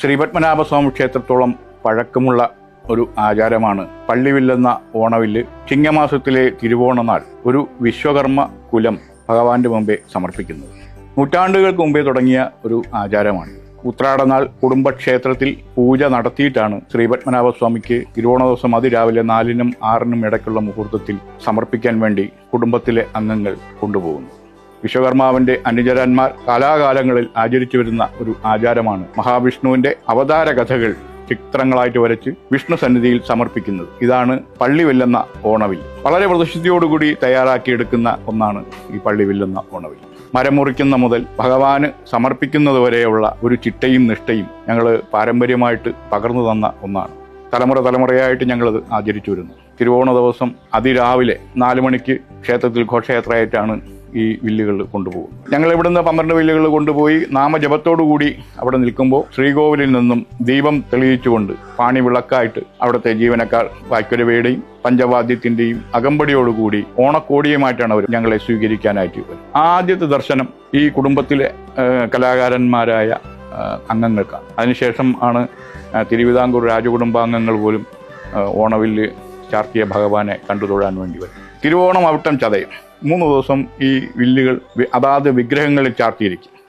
ശ്രീപത്മനാഭസ്വാമി ക്ഷേത്രത്തോളം പഴക്കമുള്ള ഒരു ആചാരമാണ് പള്ളിവില്ലെന്ന ഓണവില്ല് ചിങ്ങമാസത്തിലെ തിരുവോണനാൾ ഒരു വിശ്വകർമ്മ കുലം ഭഗവാന്റെ മുമ്പേ സമർപ്പിക്കുന്നത്. നൂറ്റാണ്ടുകൾക്ക് മുമ്പേ തുടങ്ങിയ ഒരു ആചാരമാണ്. ഉത്രാടനാൾ കുടുംബക്ഷേത്രത്തിൽ പൂജ നടത്തിയിട്ടാണ് ശ്രീപത്മനാഭസ്വാമിക്ക് തിരുവോണ ദിവസം അതിരാവിലെ നാലിനും ആറിനും ഇടയ്ക്കുള്ള മുഹൂർത്തത്തിൽ സമർപ്പിക്കാൻ വേണ്ടി കുടുംബത്തിലെ അംഗങ്ങൾ കൊണ്ടുപോകുന്നു വിശ്വകർമാവിന്റെ അനുചരന്മാർ കാലാകാലങ്ങളിൽ ആചരിച്ചു വരുന്ന ഒരു ആചാരമാണ് മഹാവിഷ്ണുവിന്റെ അവതാര കഥകൾ ചിത്രങ്ങളായിട്ട് വരച്ച് വിഷ്ണു സന്നിധിയിൽ സമർപ്പിക്കുന്നത്. ഇതാണ് പള്ളി വെല്ലെന്ന ഓണവിൽ. വളരെ പ്രദർശിതിയോടുകൂടി തയ്യാറാക്കിയെടുക്കുന്ന ഒന്നാണ് ഈ പള്ളി വെല്ലെന്ന ഓണവിൽ. മരം മുറിക്കുന്ന മുതൽ ഭഗവാന് സമർപ്പിക്കുന്നത് വരെയുള്ള ഒരു ചിട്ടയും നിഷ്ഠയും ഞങ്ങൾ പാരമ്പര്യമായിട്ട് പകർന്നു തന്ന ഒന്നാണ്. തലമുറ തലമുറയായിട്ട് ഞങ്ങളത് ആചരിച്ചു വരുന്നു. തിരുവോണ ദിവസം അതിരാവിലെ നാല് മണിക്ക് ക്ഷേത്രത്തിൽ ഘോഷയാത്രയായിട്ടാണ് ഈ വില്ലുകൾ കൊണ്ടുപോകും. ഞങ്ങൾ ഇവിടുന്ന് പന്ത്രണ്ട് വില്ലുകൾ കൊണ്ടുപോയി നാമജപത്തോടുകൂടി അവിടെ നിൽക്കുമ്പോൾ ശ്രീകോവിലിൽ നിന്നും ദീപം തെളിയിച്ചുകൊണ്ട് പാണി വിളക്കായിട്ട് അവിടുത്തെ ജീവനക്കാർ വായ്ക്കുരവയുടെയും പഞ്ചവാദ്യത്തിന്റെയും അകമ്പടിയോടുകൂടി ഓണക്കോടിയുമായിട്ടാണ് അവർ ഞങ്ങളെ സ്വീകരിക്കാനായിട്ട് ആദ്യത്തെ ദർശനം ഈ കുടുംബത്തിലെ കലാകാരന്മാരായ അംഗങ്ങൾക്കാണ്. അതിനുശേഷം ആണ് തിരുവിതാംകൂർ രാജകുടുംബാംഗങ്ങൾ പോലും ഓണവില്ല് ചാർത്തിയ ഭഗവാനെ കണ്ടു തൊഴാൻ വേണ്ടി വരും. തിരുവോണം അവിട്ടം ചതയും. മൂന്ന് ദിവസം ഈ വില്ലുകൾ അതാത് വിഗ്രഹങ്ങളിൽ ചാർത്തിയിരിക്കും.